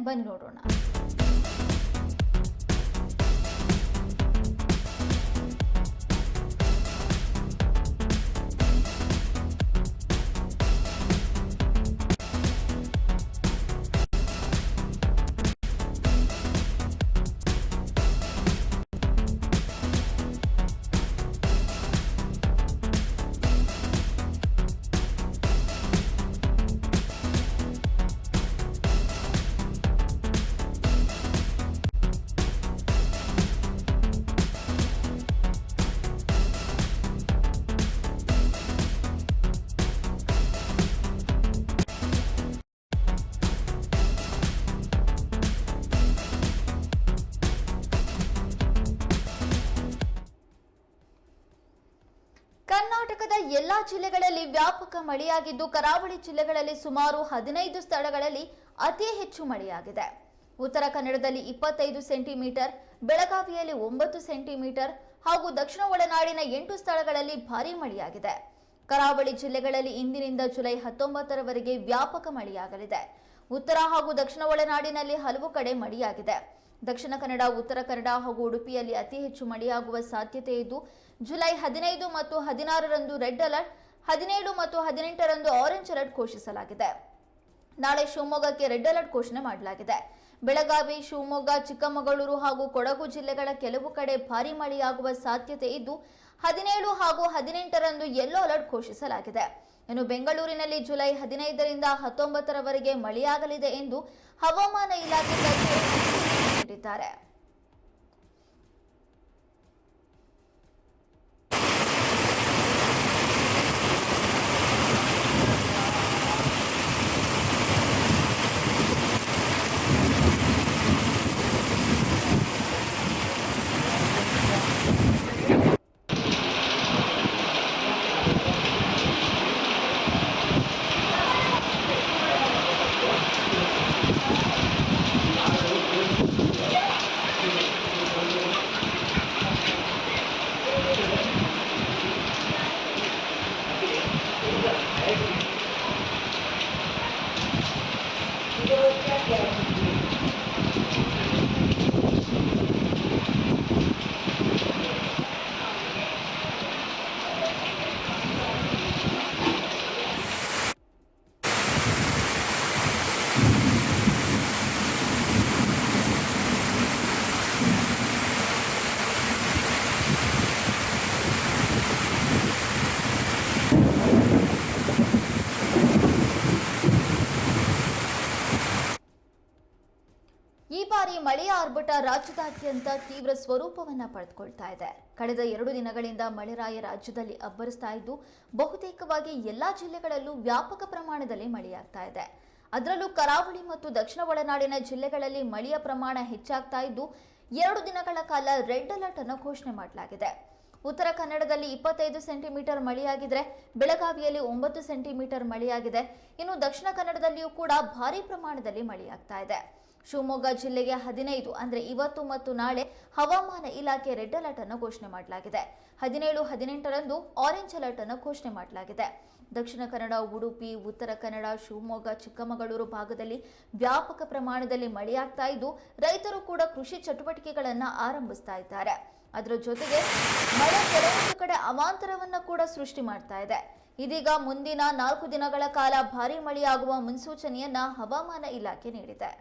ಬನ್ನಿ ನೋಡೋಣ. ಕರ್ನಾಟಕದ ಎಲ್ಲಾ ಜಿಲ್ಲೆಗಳಲ್ಲಿ ವ್ಯಾಪಕ ಮಳೆಯಾಗಿದ್ದು, ಕರಾವಳಿ ಜಿಲ್ಲೆಗಳಲ್ಲಿ ಸುಮಾರು ಹದಿನೈದು ಸ್ಥಳಗಳಲ್ಲಿ ಅತಿ ಹೆಚ್ಚು ಮಳೆಯಾಗಿದೆ. ಉತ್ತರ ಕನ್ನಡದಲ್ಲಿ ಇಪ್ಪತ್ತೈದು ಸೆಂಟಿಮೀಟರ್, ಬೆಳಗಾವಿಯಲ್ಲಿ ಒಂಬತ್ತು ಸೆಂಟಿಮೀಟರ್ ಹಾಗೂ ದಕ್ಷಿಣ ಒಳನಾಡಿನ ಎಂಟು ಸ್ಥಳಗಳಲ್ಲಿ ಭಾರೀ ಮಳೆಯಾಗಿದೆ. ಕರಾವಳಿ ಜಿಲ್ಲೆಗಳಲ್ಲಿ ಇಂದಿನಿಂದ ಜುಲೈ ಹತ್ತೊಂಬತ್ತರವರೆಗೆ ವ್ಯಾಪಕ ಮಳೆಯಾಗಲಿದೆ. ಉತ್ತರ ಹಾಗೂ ದಕ್ಷಿಣ ಒಳನಾಡಿನಲ್ಲಿ ಹಲವು ಕಡೆ ಮಳೆಯಾಗಿದೆ. ದಕ್ಷಿಣ ಕನ್ನಡ, ಉತ್ತರ ಕನ್ನಡ ಹಾಗೂ ಉಡುಪಿಯಲ್ಲಿ ಅತಿ ಹೆಚ್ಚು ಮಳೆಯಾಗುವ ಸಾಧ್ಯತೆ ಇದ್ದು, ಜುಲೈ ಹದಿನೈದು ಮತ್ತು ಹದಿನಾರರಂದು ರೆಡ್ ಅಲರ್ಟ್, ಹದಿನೇಳು ಮತ್ತು ಹದಿನೆಂಟರಂದು ಆರೆಂಜ್ ಅಲರ್ಟ್ ಘೋಷಿಸಲಾಗಿದೆ. ನಾಳೆ ಶಿವಮೊಗ್ಗಕ್ಕೆ ರೆಡ್ ಅಲರ್ಟ್ ಘೋಷಣೆ ಮಾಡಲಾಗಿದೆ. ಬೆಳಗಾವಿ, ಶಿವಮೊಗ್ಗ, ಚಿಕ್ಕಮಗಳೂರು ಹಾಗೂ ಕೊಡಗು ಜಿಲ್ಲೆಗಳ ಕೆಲವು ಕಡೆ ಭಾರಿ ಮಳೆಯಾಗುವ ಸಾಧ್ಯತೆ ಇದ್ದು, ಹದಿನೇಳು ಹಾಗೂ ಹದಿನೆಂಟರಂದು ಯೆಲ್ಲೋ ಅಲರ್ಟ್ ಘೋಷಿಸಲಾಗಿದೆ. ಇನ್ನು ಬೆಂಗಳೂರಿನಲ್ಲಿ ಜುಲೈ ಹದಿನೈದರಿಂದ ಹತ್ತೊಂಬತ್ತರವರೆಗೆ ಮಳೆಯಾಗಲಿದೆ ಎಂದು ಹವಾಮಾನ ಇಲಾಖೆ ತಜ್ಞರು ಬಾರಿ ಮಳೆಯ ಆರ್ಭಟ ರಾಜ್ಯದಾದ್ಯಂತ ತೀವ್ರ ಸ್ವರೂಪವನ್ನ ಪಡೆದುಕೊಳ್ತಾ ಇದೆ. ಕಳೆದ ಎರಡು ದಿನಗಳಿಂದ ಮಳೆರಾಯ ರಾಜ್ಯದಲ್ಲಿ ಅಬ್ಬರಿಸ್ತಾ ಇದ್ದು, ಬಹುತೇಕವಾಗಿ ಎಲ್ಲಾ ಜಿಲ್ಲೆಗಳಲ್ಲೂ ವ್ಯಾಪಕ ಪ್ರಮಾಣದಲ್ಲಿ ಮಳೆಯಾಗ್ತಾ ಇದೆ. ಅದರಲ್ಲೂ ಕರಾವಳಿ ಮತ್ತು ದಕ್ಷಿಣ ಒಳನಾಡಿನ ಜಿಲ್ಲೆಗಳಲ್ಲಿ ಮಳೆಯ ಪ್ರಮಾಣ ಹೆಚ್ಚಾಗ್ತಾ ಇದ್ದು, ಎರಡು ದಿನಗಳ ಕಾಲ ರೆಡ್ ಅಲರ್ಟ್ ಅನ್ನು ಘೋಷಣೆ ಮಾಡಲಾಗಿದೆ. ಉತ್ತರ ಕನ್ನಡದಲ್ಲಿ ಇಪ್ಪತ್ತೈದು ಸೆಂಟಿಮೀಟರ್ ಮಳೆಯಾಗಿದ್ರೆ, ಬೆಳಗಾವಿಯಲ್ಲಿ ಒಂಬತ್ತು ಸೆಂಟಿಮೀಟರ್ ಮಳೆಯಾಗಿದೆ. ಇನ್ನು ದಕ್ಷಿಣ ಕನ್ನಡದಲ್ಲಿಯೂ ಕೂಡ ಭಾರಿ ಪ್ರಮಾಣದಲ್ಲಿ ಮಳೆಯಾಗ್ತಾ ಇದೆ. ಶಿವಮೊಗ್ಗ ಜಿಲ್ಲೆಗೆ ಹದಿನೈದು ಅಂದ್ರೆ ಇವತ್ತು ಮತ್ತು ನಾಳೆ ಹವಾಮಾನ ಇಲಾಖೆ ರೆಡ್ ಅಲರ್ಟ್ ಅನ್ನು ಘೋಷಣೆ ಮಾಡಲಾಗಿದೆ. ಹದಿನೇಳು, ಹದಿನೆಂಟರಂದು ಆರೆಂಜ್ ಅಲರ್ಟ್ ಅನ್ನು ಘೋಷಣೆ ಮಾಡಲಾಗಿದೆ. ದಕ್ಷಿಣ ಕನ್ನಡ, ಉಡುಪಿ, ಉತ್ತರ ಕನ್ನಡ, ಶಿವಮೊಗ್ಗ, ಚಿಕ್ಕಮಗಳೂರು ಭಾಗದಲ್ಲಿ ವ್ಯಾಪಕ ಪ್ರಮಾಣದಲ್ಲಿ ಮಳೆಯಾಗ್ತಾ ಇದ್ದು, ರೈತರು ಕೂಡ ಕೃಷಿ ಚಟುವಟಿಕೆಗಳನ್ನು ಆರಂಭಿಸ್ತಾ ಇದ್ದಾರೆ. ಅದರ ಜೊತೆಗೆ ಮಳೆ ಕೆಲವೊಂದು ಕಡೆ ಅವಾಂತರವನ್ನು ಕೂಡ ಸೃಷ್ಟಿ ಮಾಡ್ತಾ ಇದೆ. ಇದೀಗ ಮುಂದಿನ ನಾಲ್ಕು ದಿನಗಳ ಕಾಲ ಭಾರೀ ಮಳೆಯಾಗುವ ಮುನ್ಸೂಚನೆಯನ್ನ ಹವಾಮಾನ ಇಲಾಖೆ ನೀಡಿದೆ.